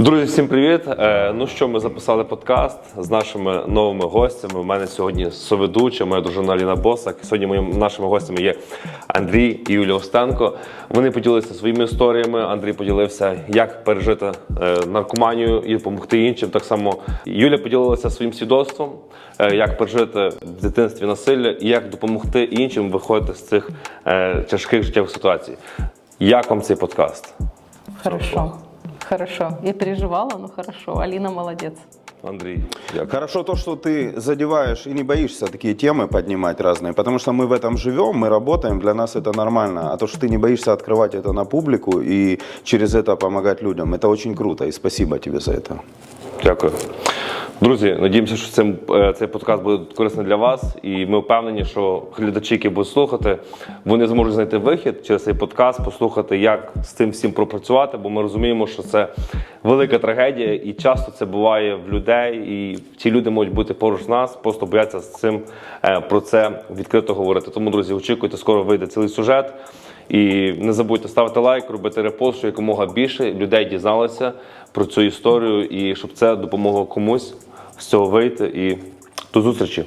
Друзі, всім привіт! Е, Ну що, ми записали подкаст з нашими новими гостями. У мене сьогодні соведуча, моя дружина Аліна Босак. Сьогодні моїм нашими гостями є Андрій і Юлія Остенко. Вони поділилися своїми історіями. Андрій поділився, як пережити е, наркоманію і допомогти іншим. Так само Юля поділилася своїм свідоцтвом, е, як пережити в дитинстві насилля і як допомогти іншим виходити з цих тяжких життєвих ситуацій. Як вам цей подкаст? Хорошо. Хорошо. Я переживала, но хорошо. Алина молодец. Андрій, як? Хорошо то, что ты задеваешь и не боишься такие темы поднимать разные, потому что мы в этом живем, мы работаем, для нас это нормально. А то, что ты не боишься открывать это на публику и через это помогать людям, это очень круто, и спасибо тебе за это. Дякую. Друзі, надіємося, що цим, е, цей подкаст буде корисний для вас, і ми впевнені, що глядачі, які будуть слухати, вони зможуть знайти вихід через цей подкаст, послухати, як з цим всім пропрацювати, бо ми розуміємо, що це велика трагедія, і часто це буває в людей, і ті люди можуть бути поруч нас, просто бояться з цим е, про це відкрито говорити. Тому, друзі, очікуйте, скоро вийде цілий сюжет. І не забудьте ставити лайк, робити репост, щоб якомога більше людей дізналося про цю історію, і щоб це допомогло комусь з цього вийти. І до зустрічі!